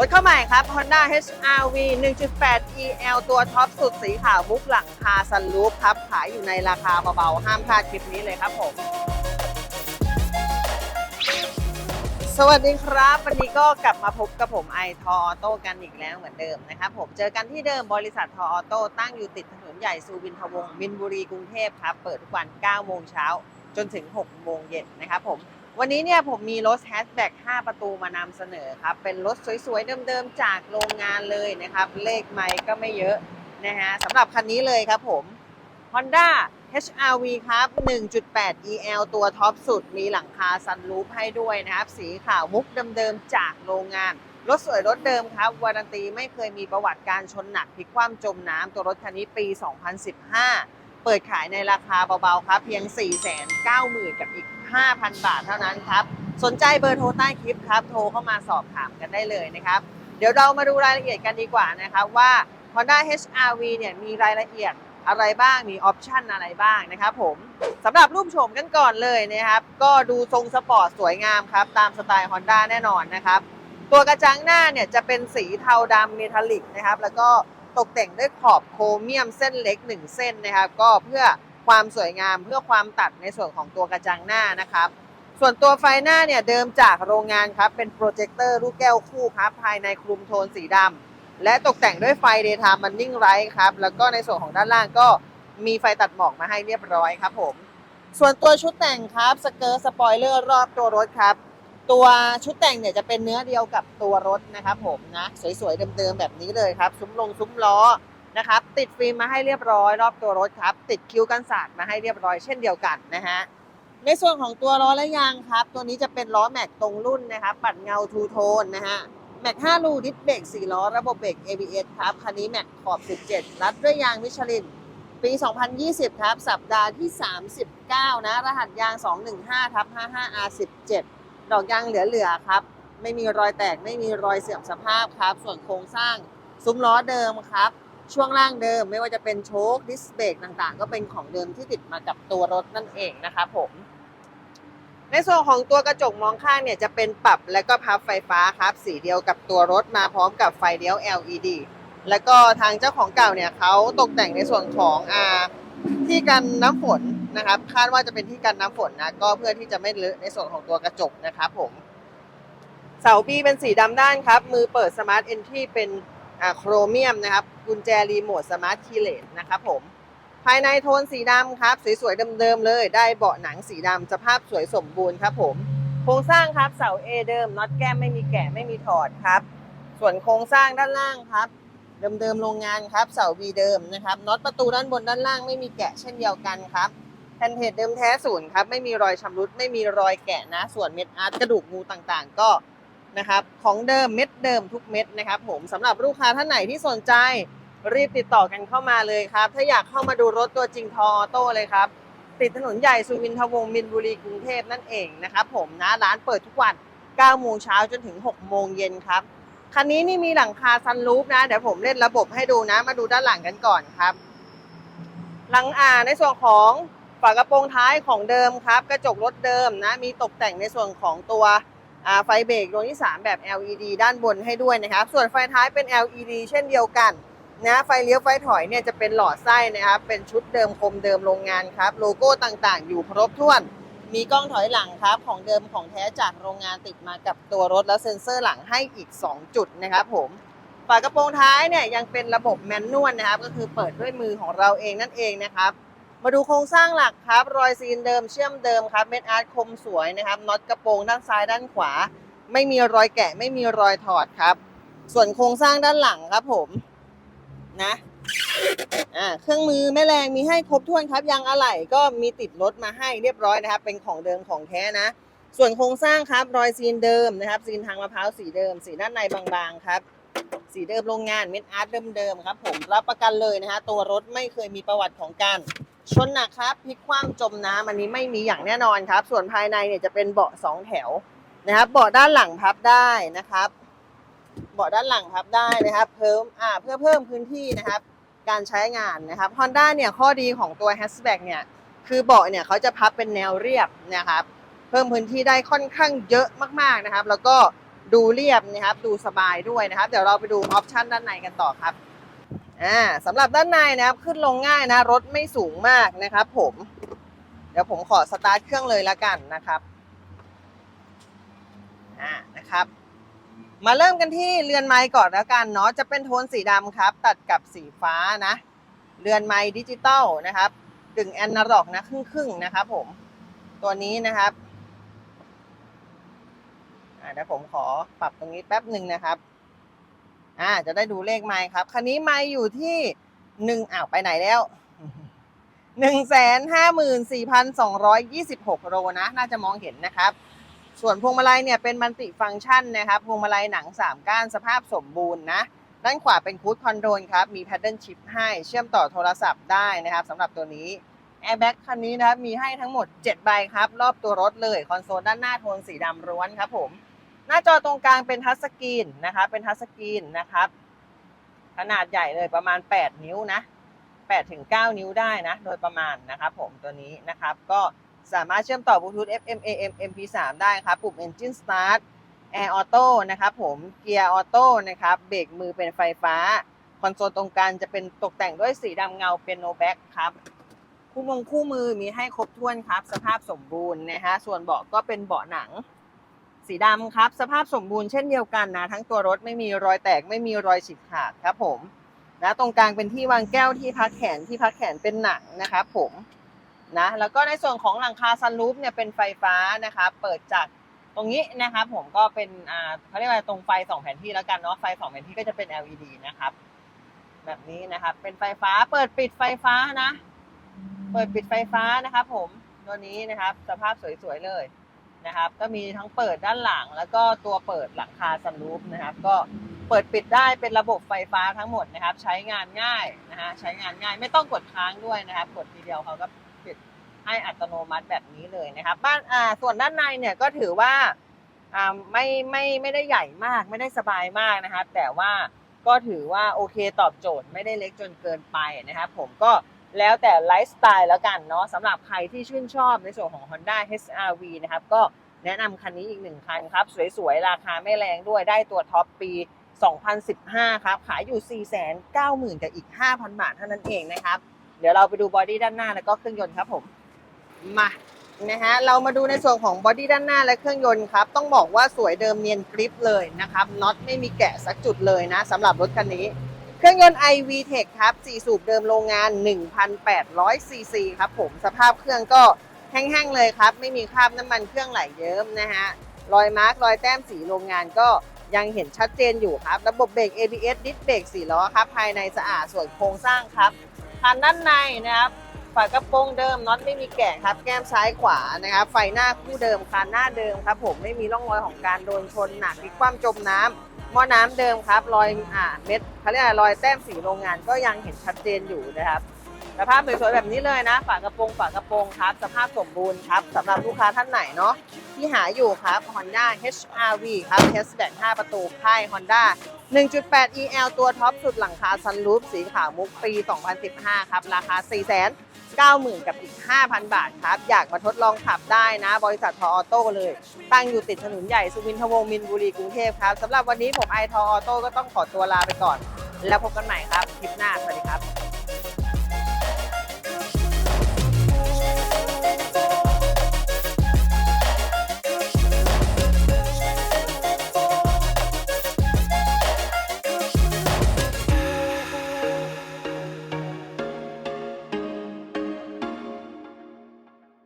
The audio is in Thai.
รถเข้าใหม่ครับ Honda HR-V 1.8 EL ตัวท็อปสุดสีขาวมุกหลังคาซันรูฟครับ ขายอยู่ในราคาเบาๆ ห้ามพลาดคลิปนี้เลยครับผม สวัสดีครับ วันนี้ก็กลับมาพบกับผมไอทออโต้กันอีกแล้วเหมือนเดิมนะครับผมเจอกันที่เดิมบริษัททออโต้ตั้งอยู่ติดถนนใหญ่สุวินทวงศ์มินบุรีกรุงเทพครับ เปิดทุกวัน 9 โมงเช้าจนถึง 6 โมงเย็นนะครับผม วันนี้เนี่ยผมมีรถแฮชแบ็ก5ประตูมานำเสนอครับ เป็นรถสวยๆ เดิมๆ จากโรงงานเลยนะครับ เลขไมค์ก็ไม่เยอะนะฮะสำหรับคันนี้เลยครับผม Honda HR-V ครับ 1.8 EL ตัวท็อปสุด มีหลังคาซันรูฟให้ด้วยนะครับ สีขาวมุกเดิมๆ จากโรงงาน รถสวยรถเดิมครับ วารันตีไม่เคยมีประวัติการชนหนักพลิกคว่ำจมน้ำตัวรถคันนี้ปี 2015 เปิดขายในราคาเบาๆ ครับ เพียง 490,000 กับอีก 5,000 บาทเท่านั้นครับ สนใจเบอร์โทรใต้คลิปครับ โทรเข้ามาสอบถามกันได้เลยนะครับ เดี๋ยวเรามาดูรายละเอียดกันดีกว่านะครับว่า Honda HR-V เนี่ยมีรายละเอียดอะไรบ้างมีออปชันอะไรบ้างนะครับผมสำหรับรูปโฉมกันก่อนเลยนะครับ ก็ดูทรงสปอร์ตสวยงามครับ ตามสไตล์ Honda แน่นอนนะครับ ตัวกระจังหน้าเนี่ยจะเป็นสีเทาดำเมทัลลิกนะครับ แล้วก็ตกแต่งด้วยขอบโครเมียมเส้นเล็ก 1 เส้นนะครับ ก็เพื่อ ความสวยงามเพื่อความตัดในส่วนของตัวกระจังหน้านะครับ ส่วนตัวไฟหน้าเนี่ยเดิมจากโรงงานครับเป็นโปรเจคเตอร์ลูกแก้วคู่ครับภายในคลุมโทนสีดำและตกแต่งด้วยไฟ Daytime Running Light ครับแล้วก็ในส่วนของด้านล่างก็มีไฟตัดหมอกมาให้เรียบร้อยครับผม ส่วนตัวชุดแต่งครับสเกิร์ตสปอยเลอร์รอบตัวรถครับตัวชุดแต่งเนี่ยจะเป็นเนื้อเดียวกับตัวรถนะครับผมนะสวยๆเดิมๆแบบนี้เลยครับซุ้มลงซุ้มล้อ นะครับ ติดฟิล์มมาให้เรียบร้อยรอบตัวรถครับ ติดคิ้วกันสาดมาให้เรียบร้อยเช่นเดียวกันนะฮะในส่วนของตัวล้อและยางครับ ตัวนี้จะเป็นล้อแม็กตรงรุ่นนะครับ ปัดเงาทูโทนนะฮะแม็ก5รูดิสเบรก4ล้อระบบเบรก ABS ครับคันนี้แม็กขอบ 17 รัดด้วยยางมิชลิน ปี 2020 ครับ สัปดาห์ที่ 39 นะ รหัสยาง 215ทับ 55R17 ดอกยางเหลือๆครับ ไม่มีรอยแตกไม่มีรอยเสื่อมสภาพครับ ส่วนโครงสร้างซุ้มล้อเดิมครับ ช่วงล่างเดิมไม่ว่าจะเป็นโชคดิสเบรกต่างๆ ก็เป็นของเดิมที่ติดมากับตัวรถนั่นเองนะครับผมในส่วนของตัวกระจกมองข้างเนี่ยจะเป็นปรับและก็พับไฟฟ้าครับ สีเดียวกับตัวรถมาพร้อมกับไฟเลี้ยว LED แล้วก็ทางเจ้าของเก่าเนี่ยเขาตกแต่งในส่วนของอาที่กันน้ำฝนนะครับ คาดว่าจะเป็นที่กันน้ำฝนนะก็เพื่อที่จะไม่เลอะในส่วนของตัวกระจกนะครับผมเสาบีเป็นสีดำด้านครับ มือเปิดสมาร์ทเอนทรีเป็นโครเมียมนะครับ กุญแจรีโมทสมาร์ทคีเลสนะครับผม ภายในโทนสีดำครับ สวยๆเดิมๆเลย ได้เบาะหนังสีดำสภาพสวยสมบูรณ์ครับผม โครงสร้างครับเสา A เดิมน็อตแก้มไม่มีแกะไม่มีถอดครับ ส่วนโครงสร้างด้านล่างครับ เดิมๆโรงงานครับเสา V เดิมนะครับน็อตประตูด้านบนด้านล่างไม่มีแกะเช่นเดียวกันครับแผ่นเพจเดิมแท้ศูนย์ครับไม่มีรอยชำรุดไม่มีรอยแกะนะ ส่วนเม็ดอาร์ตกระดูกงูต่างๆ ก็นะครับของเดิมเม็ดเดิมทุกเม็ดนะครับผมสำหรับลูกค้าท่านไหนที่สนใจ รีบติดต่อกันเข้ามาเลยครับ ถ้าอยากเข้ามาดูรถตัวจริงทออโต้เลยครับ ติดถนนใหญ่สุวินทวงศ์มินบุรีกรุงเทพนั่นเองนะครับผมนะร้านเปิดทุกวัน 9 โมงเช้าจนถึง 6 โมงเย็นครับ คันนี้นี่มีหลังคาซันรูฟนะ เดี๋ยวผมเล่นระบบให้ดูนะ มาดูด้านหลังกันก่อนครับ หลังอ่าในส่วนของฝากระโปรงท้ายของเดิมครับ กระจกรถเดิมนะ มีตกแต่งในส่วนของตัวไฟเบรกดวงที่ 3 แบบ LED ด้านบนให้ด้วยนะครับ ส่วนไฟท้ายเป็น LED เช่นเดียวกัน นะไฟเลี้ยวไฟถอยเนี่ยจะเป็นหลอดไส้นะครับ เป็นชุดเดิมคมเดิมโรงงานครับ โลโก้ต่างๆ อยู่ครบถ้วน มีกล้องถอยหลังครับ ของเดิมของแท้จากโรงงานติดมากับตัวรถแล้วเซ็นเซอร์หลังให้อีก 2 จุดนะครับผมฝากระโปรงท้ายเนี่ยยังเป็นระบบแมนนวลนะครับ ก็คือเปิดด้วยมือของเราเองนั่นเองนะครับ มาดูโครงสร้างหลักครับ รอยซีนเดิมเชื่อมเดิมครับเม็ดอาร์ตคมสวยนะครับน็อตกระโปรงด้านซ้ายด้านขวา ไม่มีรอยแกะไม่มีรอยถอดครับ ส่วนโครงสร้างด้านหลังครับผม นะอ่าเครื่องมือแม่แรงมีให้ครบถ้วนครับยางอะไหล่ก็มีติดรถมาให้เรียบร้อยนะครับ เป็นของเดิมของแท้นะ ส่วนโครงสร้างครับรอยซีนเดิมนะครับ ซีนทางมะพร้าวสีเดิม สีด้านในบางๆครับ สีเดิมโรงงานเม็ดอาร์ตเดิมๆครับ ผมรับประกันเลยนะฮะตัวรถไม่เคยมีประวัติของการชนหนักครับพลิกคว่ำจมน้ำอันนี้ไม่มีอย่างแน่นอนครับ ส่วนภายในเนี่ยจะเป็นเบาะสองแถวนะครับเบาะด้านหลังพับได้นะครับ เบาะด้านหลังพับได้นะครับเพิ่มอ่าเพื่อเพิ่มพื้นที่นะครับ การใช้งานนะครับ Honda เนี่ยข้อดีของตัว hatchback เนี่ยคือเบาะเนี่ยเขาจะพับเป็นแนวเรียบนะครับ เพิ่มพื้นที่ได้ค่อนข้างเยอะมากๆนะครับ แล้วก็ดูเรียบนะครับดูสบายด้วยนะครับ เดี๋ยวเราไปดูออปชันด้านในกันต่อครับอ่าสำหรับด้านในนะครับขึ้นลงง่ายนะรถไม่สูงมากนะครับผม เดี๋ยวผมขอสตาร์ทเครื่องเลยละกันนะครับอ่านะครับ มาเริ่มกันที่เรือนไม้ก่อนแล้วกันเนาะจะเป็นโทนสีดำครับ ตัดกับสีฟ้านะ เรือนไม้ดิจิตอลนะครับกึ่งแอนนาล็อกนะครึ่งๆนะครับผมตัวนี้นะครับอ่าเดี๋ยวผมขอปรับตรงนี้แป๊บหนึ่งนะครับอ่าจะได้ดูเลขไม้ครับ คันนี้ไม้อยู่ที่หนึ่งอ้าวไปไหนแล้วหนึ่งแสนห้าหมื่นสี่พันสองร้อยยี่สิบหกโลนะ น่าจะมองเห็นนะครับ ส่วนพวงมาลัยเนี่ยเป็นมัลติฟังก์ชันนะครับพวงมาลัยหนัง 3 ก้านสภาพสมบูรณ์นะด้านขวาเป็นคูดคอนโทรลครับมีแพดเดิลชิพให้เชื่อมต่อโทรศัพท์ได้นะครับสำหรับตัวนี้แอร์แบ็กคันนี้นะครับมีให้ทั้งหมด 7 ใบครับรอบตัวรถเลยคอนโซลด้านหน้าโทนสีดำล้วนครับผมหน้าจอตรงกลางเป็นทัชสกรีนนะครับเป็นทัชสกรีนนะครับขนาดใหญ่เลยประมาณ 8 นิ้วนะ8ถึง9นิ้วได้นะ โดยประมาณนะครับผมตัวนี้นะครับก็ สามารถเชื่อมต่อบลูทูธ FM AM MP3 ได้ครับปุ่ม Engine Start Air Auto นะครับผมเกียร์ออโต้นะครับเบรกมือเป็นไฟฟ้า คอนโซลตรงกลางจะเป็นตกแต่งด้วยสีดำเงาเป็นโนแบ็กครับคู่มงคู่มือมีให้ครบถ้วนครับ สภาพสมบูรณ์นะฮะส่วนเบาะก็เป็นเบาะหนัง สีดำครับ สภาพสมบูรณ์เช่นเดียวกันนะ ทั้งตัวรถไม่มีรอยแตกไม่มีรอยฉีกขาดครับผมนะตรงกลางเป็นที่วางแก้วที่พักแขนที่พักแขนเป็นหนังนะครับผม นะแล้วก็ในส่วนของหลังคาซันรูฟเนี่ยเป็นไฟฟ้านะครับเปิดจากตรงนี้นะครับผมก็เป็นอ่าเขาเรียกว่าตรงไฟสองแผนที่แล้วกันเนาะไฟสองแผนที่ก็จะเป็น LED นะครับ แบบนี้นะครับ เป็นไฟฟ้าเปิดปิดไฟฟ้านะ เปิดปิดไฟฟ้านะครับผมตัวนี้นะครับ สภาพสวยๆเลยนะครับ ก็มีทั้งเปิดด้านหลัง แล้วก็ตัวเปิดหลังคาซันรูฟนะครับ ก็เปิดปิดได้เป็นระบบไฟฟ้าทั้งหมดนะครับ ใช้งานง่ายนะฮะใช้งานง่ายไม่ต้องกดค้างด้วยนะครับ กดทีเดียวเขาก็ ให้อัตโนมัติแบบนี้เลยนะครับบ้านอ่าส่วนด้านในเนี่ยก็ถือว่าอ่าไม่ไม่ไม่ได้ใหญ่มากไม่ได้สบายมากนะครับ แต่ว่าก็ถือว่าโอเคตอบโจทย์ไม่ได้เล็กจนเกินไปนะครับผมก็แล้วแต่ไลฟ์สไตล์แล้วกันเนาะสำหรับใครที่ชื่นชอบในส่วนของ Honda HRV นะครับ ก็แนะนำคันนี้อีกหนึ่งคันครับ สวยๆ ราคาไม่แรงด้วยได้ตัวท็อปปี 2015 ครับ ขายอยู่ 490,000 กับอีก 5,000 บาทเท่านั้นเองนะครับ เดี๋ยวเราไปดูบอดี้ด้านหน้าแล้วก็เครื่องยนต์ครับผม มานะฮะเรามาดูในส่วนของบอดี้ด้านหน้าและเครื่องยนต์ครับ ต้องบอกว่าสวยเดิมเนียนกริปเลยนะครับน็อตไม่มีแกะสักจุดเลยนะสำหรับรถคันนี้ เครื่องยนต์ iV Tech ครับ 4 สูบเดิมโรงงาน 1,800 ซีซีครับผมสภาพเครื่องก็แห้งๆเลยครับ ไม่มีคราบน้ำมันเครื่องไหลเยิ้มนะฮะรอยมาร์กรอยแต้มสีโรงงานก็ยังเห็นชัดเจนอยู่ครับ ระบบเบรก ABS ดิสเบรก4ล้อครับ ภายในสะอาดส่วนโครงสร้างครับคันด้านในนะครับ ฝากระโปรงเดิมน็อตไม่มีแกะครับ แก้มซ้ายขวานะครับ ไฟหน้าคู่เดิมคันหน้าเดิมครับ ผมไม่มีร่องรอยของการโดนชนหนักที่คว่ำจมน้ำหม้อน้ำเดิมครับ รอยอ่าเม็ดเขาเรียกอะรรอยแต้มสีโรงงานก็ยังเห็นชัดเจนอยู่นะครับสภาพสวยๆแบบนี้เลยนะ ฝากระโปรงฝากระโปรงครับ สภาพสมบูรณ์ครับสำหรับลูกค้าท่านไหนเนาะที่หาอยู่ครับ Honda HRV ครับ Hatchback 5 ประตูค่าย Honda 1.8 EL ตัวท็อปสุดหลังคาซันรูฟสีขาวมุกปี 2015 ครับ ราคา 4 9 0 0 0 0 กับอีก 5,000 บาทครับ อยากมาทดลองขับได้นะ บริษัททออโต้เลย ตั้งอยู่ติดถนนใหญ่ สุวินทวงศ์มินบุรีกรุงเทพครับสำหรับวันนี้ผมไอทออโต้ก็ต้องขอตัวลาไปก่อน แล้วพบกันใหม่ครับ คลิปหน้า สวัสดีครับ